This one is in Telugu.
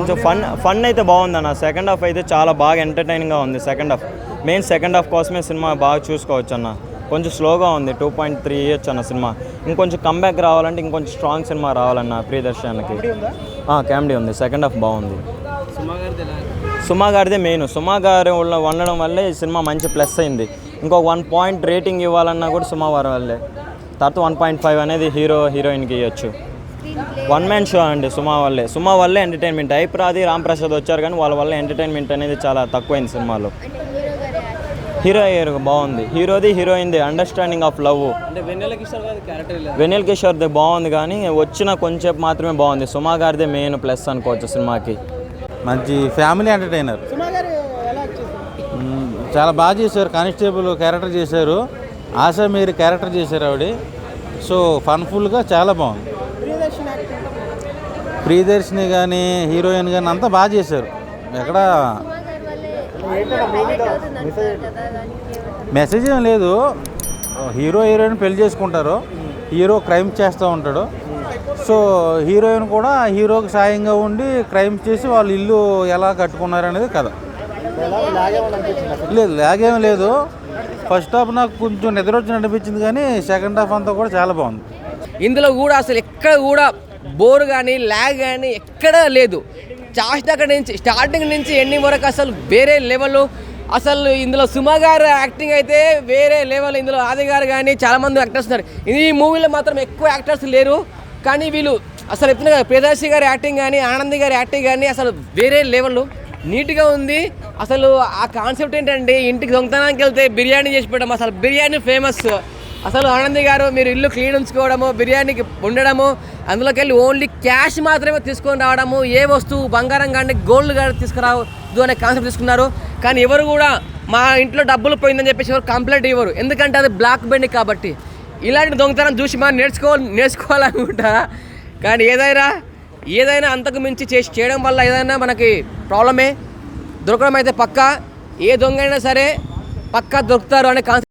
కొంచెం ఫన్ ఫన్ అయితే బాగుంది అన్న సెకండ్ హాఫ్ అయితే చాలా బాగా ఎంటర్టైనింగ్గా ఉంది. Second half main second half కోసమే సినిమా బాగా చూసుకోవచ్చు అన్న కొంచెం స్లోగా ఉంది. టూ పాయింట్ త్రీ ఇయర్స్ అన్న సినిమా. ఇంకొంచెం కంబ్యాక్ రావాలంటే ఇంకొంచెం స్ట్రాంగ్ సినిమా రావాలన్న ప్రియదర్శనానికి. కామెడీ ఉంది. సెకండ్ హాఫ్ బాగుంది. సుమా గారిదే మెయిన్ సుమా గారు వండడం వల్లే ఈ సినిమా మంచి ప్లస్ అయింది. ఇంకో వన్ పాయింట్ రేటింగ్ ఇవ్వాలన్నా కూడా సుమా వారి వల్లే. తర్వాత వన్ పాయింట్ ఫైవ్ అనేది హీరో హీరోయిన్కి ఇవ్వచ్చు వన్ మ్యాన్ షో అండి సుమా వల్లే. సుమా వల్లే ఎంటర్టైన్మెంట్ రాది రామ్ ప్రసాద్ వచ్చారు కానీ వాళ్ళ వల్ల ఎంటర్టైన్మెంట్ అనేది చాలా తక్కువైంది సినిమాలో. హీరో హీరో బాగుంది. హీరోది హీరోయిన్ది అండర్స్టాండింగ్ ఆఫ్ లవ్ వెనిల్ కిషోర్ది బాగుంది కానీ వచ్చిన కొంచెంసేపు మాత్రమే బాగుంది. సుమా గారిదే మెయిన్ ప్లస్ అనుకోవచ్చు సినిమాకి. మంచి ఫ్యామిలీ ఎంటర్టైనర్. చాలా బాగా చేశారు. కానిస్టేబుల్ క్యారెక్టర్ చేశారు. ఆశా మీరు క్యారెక్టర్ చేశారు ఆవిడ. సో ఫన్ఫుల్గా చాలా బాగుంది. ప్రియదర్శిని కానీ హీరోయిన్ కానీ అంతా బాగా చేశారు. ఎక్కడ? మెసేజ్ ఏం లేదు. హీరో హీరోయిన్ పెళ్ళి చేసుకుంటారు. హీరో క్రైమ్ చేస్తూ ఉంటాడు. సో హీరోయిన్ కూడా హీరోకి సాయంగా ఉండి క్రైమ్ చేసి వాళ్ళ ఇల్లు ఎలా కట్టుకున్నారు అనేది కథ. లేదు లాగేం లేదు. ఫస్ట్ హాఫ్ నాకు కొంచెం నిద్ర వచ్చినట్టు అనిపించింది కానీ సెకండ్ హాఫ్ అంతా కూడా చాలా బాగుంది. ఇందులో కూడా అసలు ఎక్కడ కూడా బోర్ కానీ ల్యాగ్ కానీ ఎక్కడా లేదు. చాస్ట్ అక్కడ నుంచి స్టార్టింగ్ నుంచి ఎండింగ్ వరకు అసలు వేరే లెవెల్ అసలు ఇందులో సుమ గారు యాక్టింగ్ అయితే వేరే లెవెల్ ఇందులో ఆది గారు కానీ చాలామంది యాక్టర్స్ ఉన్నారు. ఈ మూవీలో మాత్రం ఎక్కువ యాక్టర్స్ లేరు. కానీ వీళ్ళు అసలు ఎప్పుడు కదా ప్రియదర్శి గారి యాక్టింగ్ కానీ ఆనంది గారి యాక్టింగ్ కానీ అసలు వేరే లెవెల్ నీట్గా ఉంది. అసలు ఆ కాన్సెప్ట్ ఏంటంటే ఇంటికి దొంగతనానికి వెళ్తే బిర్యానీ చేసి పెట్టడం. అసలు బిర్యానీ ఫేమస్ అసలు ఆనంది గారు మీరు ఇల్లు క్లీన్ ఉంచుకోవడము బిర్యానీకి ఉండడము అందులోకి వెళ్ళి ఓన్లీ క్యాష్ మాత్రమే తీసుకొని రావడము ఏ వస్తువు బంగారం కానీ గోల్డ్ కానీ తీసుకురావద్దు అనే కాన్సెప్ట్ తీసుకున్నారు. కానీ ఎవరు కూడా మా ఇంట్లో డబ్బులు పోయిందని చెప్పేసి ఎవరు కంప్లైంట్ ఇవ్వరు. ఎందుకంటే అది బ్లాక్ బెండ్ కాబట్టి. ఇలాంటి దొంగతనం చూసి మనం నేర్చుకోవాలి నేర్చుకోవాలనుకుంటా. కానీ ఏదైనా ఏదైనా అంతకు మించి చేసి చేయడం వల్ల ఏదైనా మనకి ప్రాబ్లమే దొరకడం అయితే పక్కా. ఏ దొంగ అయినా సరే పక్కా దొరుకుతారు అనే కాన్సెప్ట్